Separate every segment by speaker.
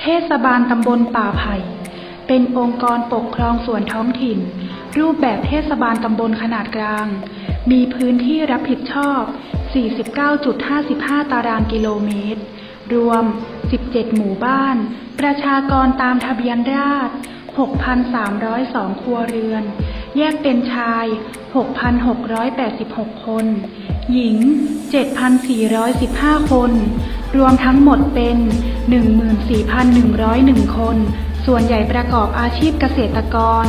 Speaker 1: เทศบาลตำบลป่าไผ่ เป็นองค์กรปกครองส่วนท้องถิ่น รูปแบบเทศบาลตำบลขนาดกลาง มีพื้นที่รับผิดชอบ 49.55 ตารางกิโลเมตร รวม 17 หมู่บ้าน ประชากรตามทะเบียนราษฎร6,302 ครัวเรือน แยกเป็นชาย 6,686 คน หญิง 7,415 คน รวมทั้งหมดเป็น 14,101 คน ส่วนใหญ่ประกอบอาชีพเกษตรกร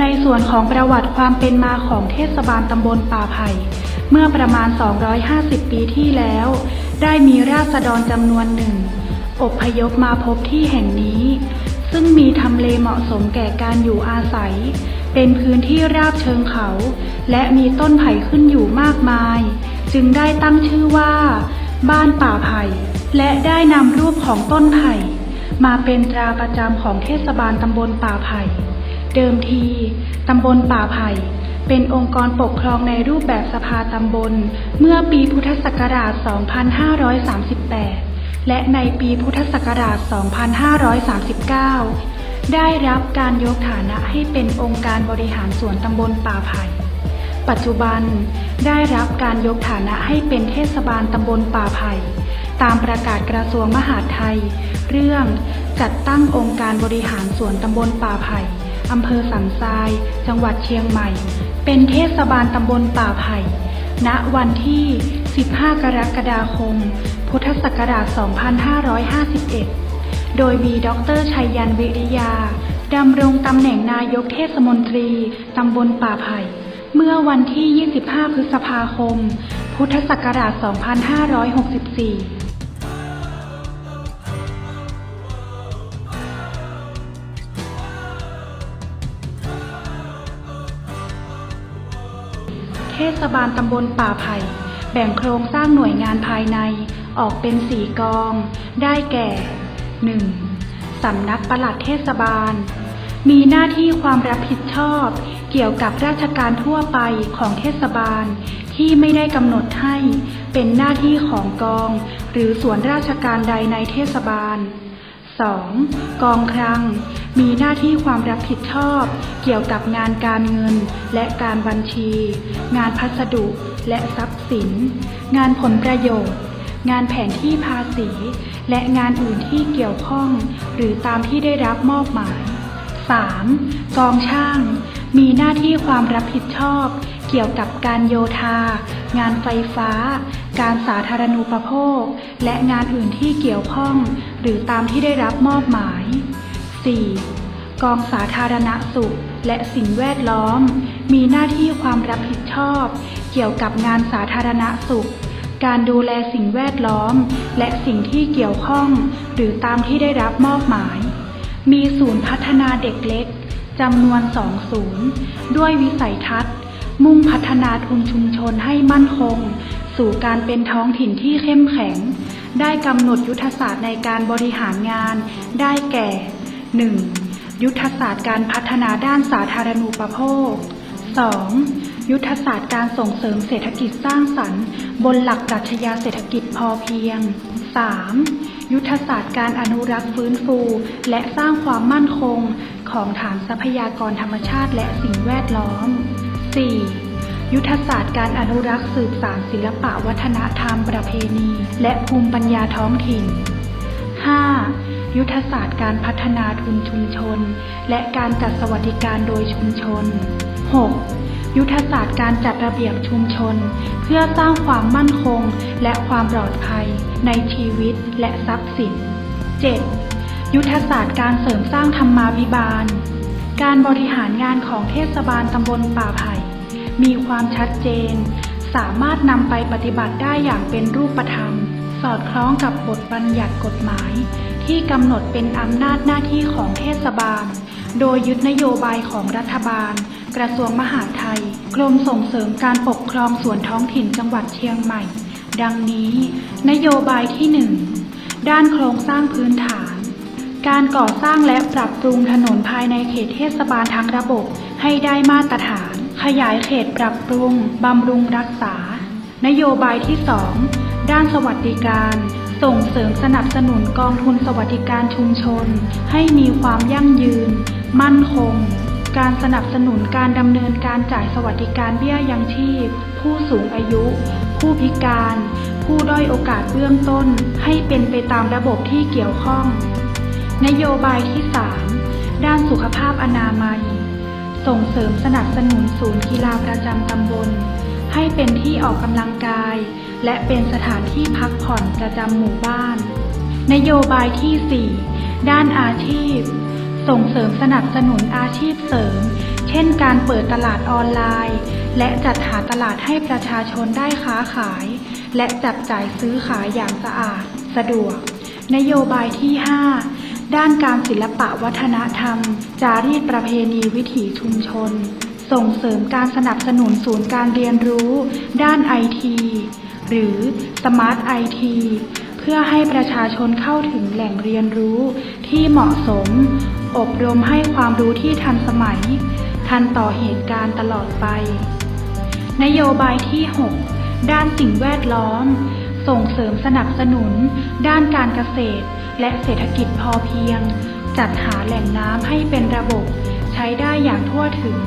Speaker 1: ในส่วนของประวัติความเป็นมาของเทศบาลตำบลป่าไผ่ เมื่อประมาณ 250 ปีที่แล้ว ได้มีราษฎรจำนวนหนึ่งอพยพมาพบที่แห่งนี้ ซึ่งมีทำเลเหมาะสมแก่การอยู่อาศัย เป็นพื้นที่ราบเชิงเขา และมีต้นไผ่ขึ้นอยู่มากมาย จึงได้ตั้งชื่อว่า บ้านป่าไผ่ และได้นำรูปของต้นไผ่ มาเป็นตราประจำของเทศบาลตำบลป่าไผ่ เดิมทีตำบลป่าไผ่ เป็นองค์กรปกครองในรูปแบบสภาตำบล เมื่อปีพุทธศักราช 2538 และในปีพุทธศักราช 2539 ได้รับการยกฐานะให้เป็นองค์การบริหารส่วนตำบลป่าไผ่ ปัจจุบันได้รับการยกฐานะให้เป็นเทศบาลตำบลป่าไผ่ ตามประกาศกระทรวงมหาดไทย เรื่องจัดตั้งองค์การบริหารส่วนตำบลป่าไผ่อำเภอสันทราย จังหวัดเชียงใหม่ เป็นเทศบาลตำบลป่าไผ่ ณ วันที่ 15 กรกฎาคม พุทธศักราช 2551 โดยมีดรชัยยันวิริยา ดำรงตำแหน่งนายกเทศมนตรีตำบลป่าไผ่ เมื่อวันที่ 25 พฤษภาคม พุทธศักราช 2564 ศบาลตำบลป่าไผ่ แบ่งโครงสร้างหน่วยงานภายในออกเป็นสี่กอง ได้แก่ 1. สำนักปลัดเทศบาล มีหน้าที่ความรับผิดชอบ เกี่ยวกับราชการทั่วไปของเทศบาล ที่ไม่ได้กำหนดให้เป็นหน้าที่ของกอง หรือส่วนราชการใดในเทศบาล 2. กองคลัง มีหน้าที่ความรับผิดชอบ เกี่ยวกับงานการเงินและการบัญชี งานพัสดุและทรัพย์สิน งานผลประโยชน์ งานแผนที่ภาษี และงานอื่นที่เกี่ยวข้อง หรือตามที่ได้รับมอบหมาย 3. กองช่าง มีหน้าที่ความรับผิดชอบ เกี่ยวกับการโยธา งานไฟฟ้า การสาธารณูปโภค และงานอื่นที่เกี่ยวข้อง หรือตามที่ได้รับมอบหมาย 4. กองสาธารณสุขและสิ่งแวดล้อม มีหน้าที่ความรับผิดชอบ เกี่ยวกับงานสาธารณสุข การดูแลสิ่งแวดล้อม และสิ่งที่เกี่ยวข้อง หรือตามที่ได้รับมอบหมาย มีศูนย์พัฒนาเด็กเล็กจำนวนสองศูนย์ด้วยวิสัยทัศน์ มุ่งพัฒนาทุนชุมชนให้มั่นคง สู่การเป็นท้องถิ่นที่เข้มแข็ง ได้กำหนดยุทธศาสตร์ในการบริหารงาน ได้แก่ 1. ยุทธศาสตร์การพัฒนาด้านสาธารณูปโภค 2. ยุทธศาสตร์การส่งเสริมเศรษฐกิจสร้างสรรค์ บนหลักปรัชญาเศรษฐกิจพอเพียง 3. ยุทธศาสตร์การอนุรักษ์ฟื้นฟู และสร้างความมั่นคง ของฐานทรัพยากรธรรมชาติและสิ่งแวดล้อม 4. ยุทธศาสตร์การอนุรักษ์สืบสานศิลปะวัฒนธรรมประเพณี และภูมิปัญญาท้องถิ่น 5. ยุทธศาสตร์การพัฒนาทุนชุมชน และการจัดสวัสดิการโดยชุมชน 6. ยุทธศาสตร์การจัดระเบียบชุมชน เพื่อสร้างความมั่นคงและความปลอดภัยในชีวิตและทรัพย์สิน 7. ยุทธศาสตร์การเสริมสร้างธรรมาภิบาล การบริหารงานของเทศบาลตำบลป่าไผ่ มีความชัดเจน สามารถนำไปปฏิบัติได้อย่างเป็นรูปธรรม สอดคล้องกับบทบัญญัติกฎหมาย ที่กำหนดเป็นอำนาจหน้าที่ของเทศบาล โดยยึดนโยบายของรัฐบาล กระทรวงมหาดไทย กรมส่งเสริมการปกครองส่วนท้องถิ่นจังหวัดเชียงใหม่ ดังนี้ นโยบายที่1ด้านโครงสร้างพื้นฐาน การก่อสร้างและปรับปรุงถนนภายในเขตเทศบาลทั้งระบบให้ได้มาตรฐาน ขยายเขตปรับปรุง บำรุงรักษา นโยบายที่ 2 ด้านสวัสดิการ ส่งเสริมสนับสนุนกองทุนสวัสดิการชุมชน ให้มีความยั่งยืน มั่นคง การสนับสนุนการดำเนินการจ่ายสวัสดิการเบี้ยยังชีพ ผู้สูงอายุ ผู้พิการ ผู้ด้อยโอกาสเบื้องต้น ให้เป็นไปตามระบบที่เกี่ยวข้อง นโยบายที่ 3 ด้านสุขภาพอนามัย ส่งเสริมสนับสนุนศูนย์กีฬาประจำตำบล ให้เป็นที่ออกกำลังกาย และเป็นสถานที่พักผ่อนประจำหมู่บ้าน นโยบายที่ 4 ด้านอาชีพ ส่งเสริมสนับสนุนอาชีพเสริม เช่นการเปิดตลาดออนไลน์ และจัดหาตลาดให้ประชาชนได้ค้าขาย และจับจ่ายซื้อขายอย่างสะอาด สะดวก นโยบายที่ 5 ด้านการศิลปะวัฒนธรรม จารีตประเพณีวิถีชุมชน ส่งเสริมการสนับสนุนศูนย์การเรียนรู้ ด้านไอทีหรือสมาร์ทไอทีเพื่อให้ประชาชนเข้าถึงแหล่งเรียนรู้ที่เหมาะสม อบรมให้ความรู้ที่ทันสมัย ทันต่อเหตุการณ์ตลอดไป นโยบายที่ 6 ด้านสิ่งแวดล้อม ส่งเสริมสนับสนุน ด้านการเกษตร และเศรษฐกิจพอเพียง จัดหาแหล่งน้ำให้เป็นระบบ ใช้ได้อย่างทั่วถึง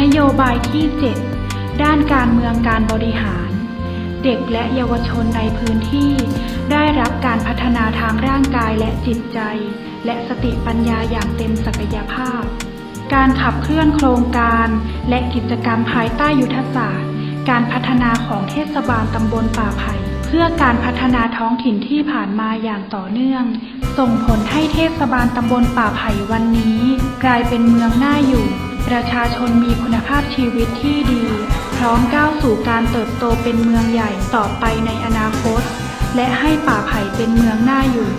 Speaker 1: นโยบายที่ 7 ด้านการเมืองการบริหาร เด็กและเยาวชนในพื้นที่ ได้รับการพัฒนาทางร่างกายและจิตใจ และสติปัญญาอย่างเต็มศักยภาพ การขับเคลื่อนโครงการและกิจกรรมภายใต้ยุทธศาสตร์ การพัฒนาของเทศบาลตำบลป่าไผ่ พื่อการพัฒนาท้องถิ่นที่ผ่านมาอย่างต่อเนื่อง ส่งผลให้เทศบาลตำบลป่าไผ่วันนี้ กลายเป็นเมืองน่าอยู่ ประชาชนมีคุณภาพชีวิตที่ดี พร้อมก้าวสู่การเติบโตเป็นเมืองใหญ่ต่อไปในอนาคต และให้ป่าไผ่เป็นเมืองน่าอยู่